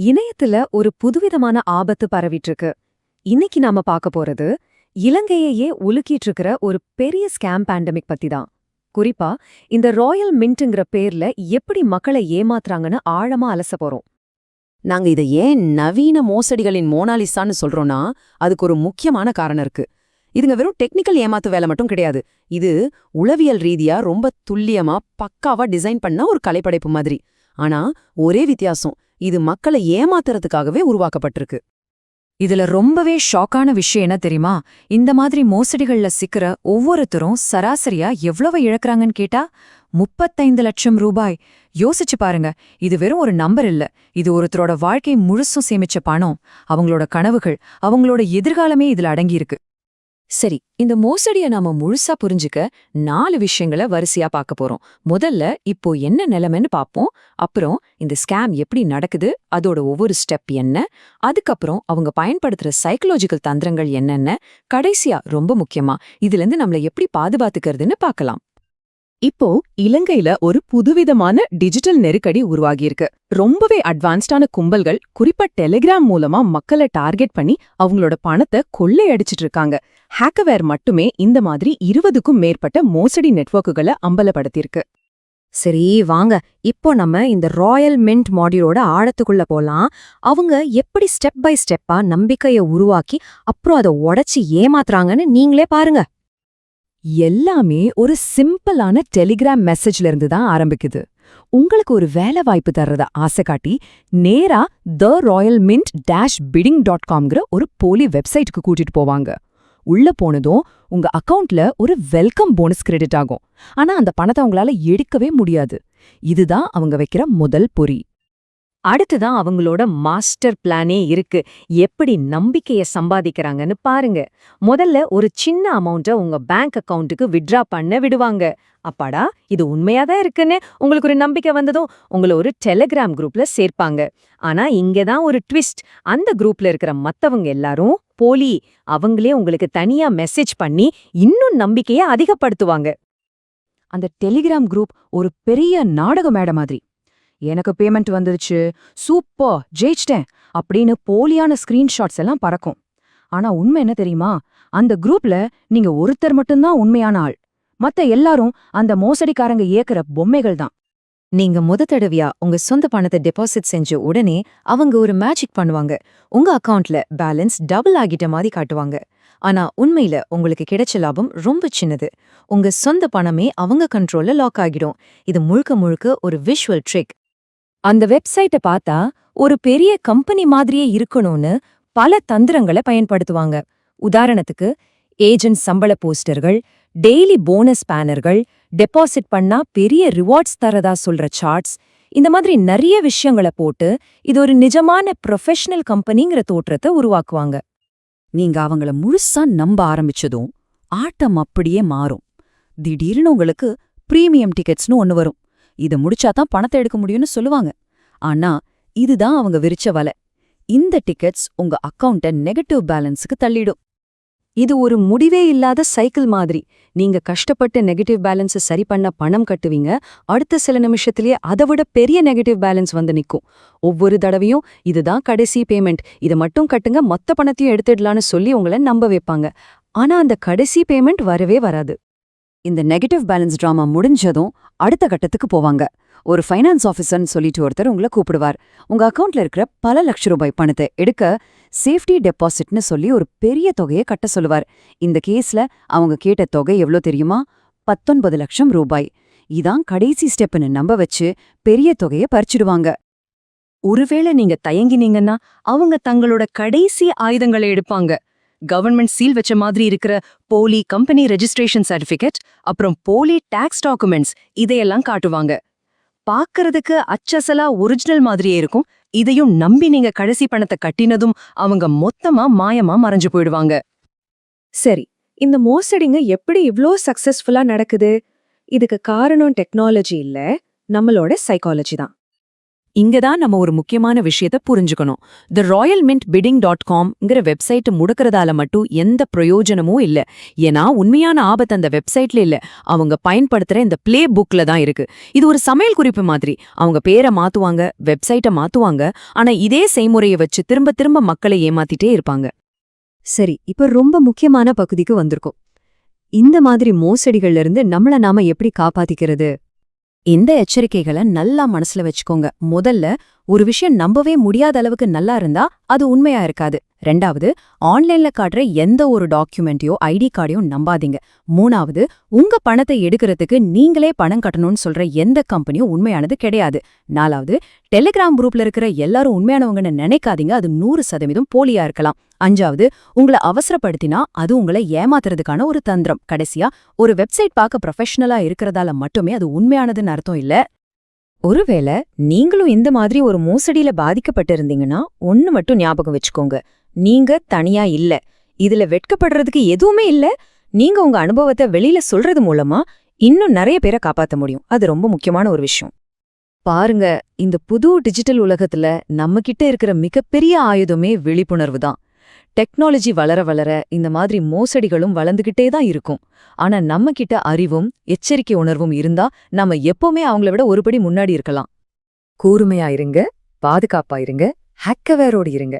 இணையத்துல ஒரு புதுவிதமான ஆபத்து பரவிட்டு இருக்கு இன்னைக்கு நாம பார்க்க போறது இலங்கையையே உலுக்கிட்டு இருக்கிற ஒரு பெரிய ஸ்கேம் பேண்டமிக் பத்தி தான் குறிப்பா இந்த ராயல் மின்ட்ங்கிற பேர்ல எப்படி மக்களை ஏமாத்துறாங்கன்னு ஆழமா அலச போறோம். நாங்க இதை ஏன் நவீன மோசடிகளின் மோனாலிசான்னு சொல்றோம்னா அதுக்கு ஒரு முக்கியமான காரணம் இருக்கு. இதுங்க வெறும் டெக்னிக்கல் ஏமாத்து வேலை மட்டும் கிடையாது. இது உளவியல் ரீதியா ரொம்ப துல்லியமா பக்காவா டிசைன் பண்ண ஒரு கலைப்படைப்பு மாதிரி. ஆனா ஒரே வித்தியாசம். இது மக்களை ஏமாத்துறதுக்காகவே உருவாக்கப்பட்டிருக்கு. இதுல ரொம்பவே ஷாக்கான விஷயம் என்ன தெரியுமா? இந்த மாதிரி மோசடிகள்ல சிக்கிற ஒவ்வொருத்தரும் சராசரியா எவ்வளவு இழக்கிறாங்கன்னு கேட்டா முப்பத்தைந்து லட்சம் ரூபாய். யோசிச்சு பாருங்க இது வெறும் ஒரு நம்பர் இல்ல. இது ஒருத்தரோட வாழ்க்கை முழுசும் சேமிச்ச பணம். அவங்களோட கனவுகள் அவங்களோட எதிர்காலமே இதுல அடங்கியிருக்கு. சரி இந்த மோசடிய நாம முழுசா புரிஞ்சுக்க நாலு விஷயங்களை வரிசையா பார்க்க போறோம். முதல்ல இப்போ என்ன நிலைமைன்னு பாப்போம். அப்புறம் இந்த ஸ்கேம் எப்படி நடக்குது அதோட ஒவ்வொரு ஸ்டெப் என்ன அதுக்கப்புறம் அவங்க பயன்படுத்துற சைக்கலாஜிக்கல் தந்திரங்கள் என்னென்ன கடைசியா ரொம்ப முக்கியமா இதுல இருந்து நம்மள எப்படி பாதுகாத்துக்கிறதுன்னு பார்க்கலாம் இப்போ இலங்கையில ஒரு புதுவிதமான டிஜிட்டல் நெருக்கடி உருவாகியிருக்கு. ரொம்பவே அட்வான்ஸ்டான கும்பல்கள் குறிப்பா டெலிகிராம் மூலமா மக்களை டார்கெட் பண்ணி அவங்களோட பணத்தை கொள்ளையடிச்சிட்டு இருக்காங்க ஹேக்கவேர் மட்டுமே இந்த மாதிரி இருபதுக்கும் மேற்பட்ட மோசடி நெட்வொர்க்குகளை அம்பலப்படுத்தியிருக்கு. சரி வாங்க. இப்போ நம்ம இந்த ராயல் மின்ட் மாடியூலோட ஆழத்துக்குள்ள போலாம். அவங்க எப்படி ஸ்டெப் பை ஸ்டெப்பா நம்பிக்கைய உருவாக்கி அப்புறம் அதை உடச்சி ஏமாத்துறாங்கன்னு நீங்களே பாருங்க. எல்லாமே ஒரு சிம்பிளான டெலிகிராம் மெசேஜ்ல இருந்து தான் ஆரம்பிக்குது. உங்களுக்கு ஒரு வேலை வாய்ப்பு தர்றத ஆசை காட்டி நேரா the Royal Mint dash bidding dot காம்ங்கிற ஒரு போலி வெப்சைட்டுக்கு கூட்டிட்டு போவாங்க. உள்ள போனதும் உங்க அக்கவுண்ட்ல ஒரு வெல்கம் போனஸ் கிரெடிட் ஆகும். ஆனா அந்த பணத்தை அவங்களால எடுக்கவே முடியாது. இதுதான் அவங்க வைக்கிற முதல் பொறி. அடுத்துதான் அவங்களோட மாஸ்டர் பிளானே இருக்கு. எப்படி நம்பிக்கைய சம்பாதிக்கிறாங்கன்னு பாருங்க. முதல்ல ஒரு சின்ன அமௌண்ட்டை உங்க பேங்க் அக்கவுண்ட்டுக்கு விட்ரா பண்ண விடுவாங்க. அப்பாடா இது உண்மையா தான் இருக்குன்னு உங்களுக்கு ஒரு நம்பிக்கை வந்ததும் உங்களை ஒரு டெலிகிராம் குரூப்ல சேர்ப்பாங்க. ஆனா இங்க தான் ஒரு ட்விஸ்ட் அந்த குரூப்ல இருக்கிற மத்தவங்க எல்லாரும் போலி. அவங்களே உங்களுக்கு தனியா மெசேஜ் பண்ணி இன்னும் நம்பிக்கைய அதிகப்படுத்துவாங்க. அந்த டெலிகிராம் குரூப் ஒரு பெரிய நாடக மேடை மாதிரி. எனக்கு பேமெண்ட் வந்துருச்சு. சூப்பர் ஜெயிச்சிட்டேன் அப்படின்னு போலியான ஸ்கிரீன்ஷாட்ஸ் எல்லாம் பறக்கும். ஆனா உண்மை என்ன தெரியுமா? அந்த குரூப்ல நீங்க ஒருத்தர் மட்டும்தான் உண்மையான ஆள். மத்த எல்லாரும் அந்த மோசடிக்காரங்க இயக்குற பொம்மைகள் தான். நீங்க முத தடவையா உங்க சொந்த பணத்தை டெபாசிட் செஞ்ச உடனே அவங்க ஒரு மேஜிக் பண்ணுவாங்க. உங்க அக்கவுண்ட்ல பேலன்ஸ் டபுள் ஆகிட்ட மாதிரி காட்டுவாங்க. ஆனா உண்மையில உங்களுக்கு கிடைச்ச லாபம் ரொம்ப சின்னது. உங்க சொந்த பணமே அவங்க கண்ட்ரோல்ல லாக் ஆகிடும். இது முழுக்க முழுக்க ஒரு விஷுவல் ட்ரிக் அந்த வெப்சைட்டை பார்த்தா ஒரு பெரிய கம்பெனி மாதிரியே இருக்கணும்னு பல தந்திரங்களை பயன்படுத்துவாங்க. உதாரணத்துக்கு ஏஜென்ட் சம்பள போஸ்டர்கள் டெய்லி போனஸ் பேனர்கள் டெபாசிட் பண்ணா பெரிய ரிவார்ட்ஸ் தரதா சொல்ற சார்ட்ஸ் இந்த மாதிரி நிறைய விஷயங்களை போட்டு இது ஒரு நிஜமான ப்ரொஃபஷனல் கம்பெனிங்கிற தோற்றத்தை உருவாக்குவாங்க. நீங்க அவங்கள முழுசா நம்ப ஆரம்பிச்சதும் ஆட்டம் அப்படியே மாறும். திடீர்னு உங்களுக்கு பிரீமியம் டிக்கெட்ஸ்னு ஒன்னு வரும். இத முடிச்சாதான் பணத்தை எடுக்க முடியும்னு சொல்லுவாங்க. ஆனா இதுதான் அவங்க விரிச்ச வலை. இந்த டிக்கெட்ஸ் உங்க அக்கவுண்ட்டை நெகட்டிவ் பேலன்ஸுக்கு தள்ளிடும். இது ஒரு முடிவே இல்லாத சைக்கிள் மாதிரி. நீங்க கஷ்டப்பட்டு நெகட்டிவ் பேலன்ஸை சரி பண்ண பணம் கட்டுவீங்க. அடுத்த சில நிமிஷத்திலேயே அதை விட பெரிய நெகட்டிவ் பேலன்ஸ் வந்து நிக்கும். ஒவ்வொரு தடவையும் இதுதான் கடைசி பேமெண்ட் இதை மட்டும் கட்டுங்க மொத்த பணத்தையும் எடுத்துடலான்னு சொல்லி உங்களை நம்ப வைப்பாங்க. ஆனா அந்த கடைசி பேமெண்ட் வரவே வராது. இந்த நெகட்டிவ் பேலன்ஸ் ட்ராமா முடிஞ்சதும் அடுத்த கட்டத்துக்கு போவாங்க. ஒரு ஃபைனான்ஸ் ஆஃபீஸர்னு சொல்லிட்டு ஒருத்தர் உங்களை கூப்பிடுவார். உங்க அக்கவுண்ட்ல இருக்கிற பல லட்ச ரூபாய் பணத்தை எடுக்க சேஃப்டி டெபாசிட்னு சொல்லி ஒரு பெரிய தொகையை கட்ட சொல்லுவார். இந்த கேஸ்ல அவங்க கேட்ட தொகை எவ்வளோ தெரியுமா? பத்தொன்பது லட்சம் ரூபாய். இதான் கடைசி ஸ்டெப்னு நம்ப வச்சு பெரிய தொகையை பறிச்சிடுவாங்க. ஒருவேளை நீங்க தயங்கினீங்கன்னா அவங்க தங்களோட கடைசி ஆயுதங்களை எடுப்பாங்க. கவர்மெண்ட் சீல் வச்ச மாதிரி இருக்கிற போலி கம்பெனி ரெஜிஸ்ட்ரேஷன் சர்டிபிகேட் அப்புறம் போலி டாக்ஸ் டாக்குமெண்ட்ஸ் இதையெல்லாம் காட்டுவாங்க. பார்க்கறதுக்கு அச்சசலா ஒரிஜினல் மாதிரியே இருக்கும். இதையும் நம்பி நீங்க கடைசி பணத்தை கட்டினதும் அவங்க மொத்தமா மாயமா மறைஞ்சு போயிடுவாங்க. சரி இந்த மோசடிங்க எப்படி இவ்ளோ சக்சஸ்ஃபுல்லா நடக்குது? இதுக்கு காரணம் டெக்னாலஜி இல்ல நம்மளோட சைக்காலஜி தான். இங்கதான் நம்ம ஒரு முக்கியமான விஷயத்த புரிஞ்சுக்கணும். The Royal Mint bidding dot காம்ங்கிற website முடக்கிறதால மட்டும் எந்த பிரயோஜனமும் இல்ல. ஏன்னா உண்மையான ஆபத்து அந்த வெப்சைட்ல இல்ல. அவங்க பயன்படுத்துற இந்த பிளே புக்ல தான் இருக்கு. இது ஒரு சமையல் குறிப்பு மாதிரி. அவங்க பேரை மாத்துவாங்க வெப்சைட்டை மாத்துவாங்க. ஆனா இதே செய்முறையை வச்சு திரும்ப திரும்ப மக்களை ஏமாத்திட்டே இருப்பாங்க. சரி இப்ப ரொம்ப முக்கியமான பகுதிக்கு வந்திருக்கோம். இந்த மாதிரி மோசடிகள்ல இருந்து நம்மள நாம எப்படி காப்பாத்திக்கிறது? இந்த எச்சரிக்கைகளை நல்லா மனசுல வச்சுக்கோங்க. முதல்ல ஒரு விஷயம் நம்பவே முடியாத அளவுக்கு நல்லா இருந்தா அது உண்மையா இருக்காது. ரெண்டாவது ஆன்லைன்ல காட்டுற எந்த ஒரு டாக்குமெண்ட்டையோ ஐடி கார்டையோ நம்பாதீங்க. மூணாவது உங்க பணத்தை எடுக்கிறதுக்கு நீங்களே பணம் கட்டணும்னு சொல்ற எந்த கம்பெனியும் உண்மையானது கிடையாது. நாலாவது டெலிகிராம் குரூப்ல இருக்கிற எல்லாரும் உண்மையானவங்கன்னு நினைக்காதீங்க. அது நூறு சதவீதம் போலியா இருக்கலாம். அஞ்சாவது உங்களை அவசரப்படுத்தினா அது உங்களை ஏமாத்துறதுக்கான ஒரு தந்திரம். கடைசியா ஒரு வெப்சைட் பார்க்க ப்ரொஃபஷனலா இருக்கிறதால மட்டுமே அது உண்மையானதுன்னு அர்த்தம் இல்ல. ஒருவேளை நீங்களும் இந்த மாதிரி ஒரு மோசடியில பாதிக்கப்பட்டிருந்தீங்கன்னா ஒன்னு மட்டும் ஞாபகம் வச்சுக்கோங்க. நீங்க தனியா இல்ல. இதுல வெட்கப்படுறதுக்கு எதுவுமே இல்ல. நீங்க உங்க அனுபவத்தை வெளியில சொல்றது மூலமா இன்னும் நிறைய பேரை காப்பாத்த முடியும். அது ரொம்ப முக்கியமான ஒரு விஷயம். பாருங்க இந்த புது டிஜிட்டல் உலகத்துல நம்ம கிட்ட இருக்கிற மிகப்பெரிய ஆயுதமே விழிப்புணர்வு தான். டெக்னாலஜி வளர வளர இந்த மாதிரி மோசடிகளும் வளர்ந்துகிட்டே தான் இருக்கும். ஆனா நம்ம கிட்ட அறிவும் எச்சரிக்கை உணர்வும் இருந்தா நாம எப்பவுமே அவங்கள விட ஒருபடி முன்னாடி இருக்கலாம். கூர்மையா இருங்க பாதுகாப்பா இருங்க ஹேக்கவேரோடு இருங்க.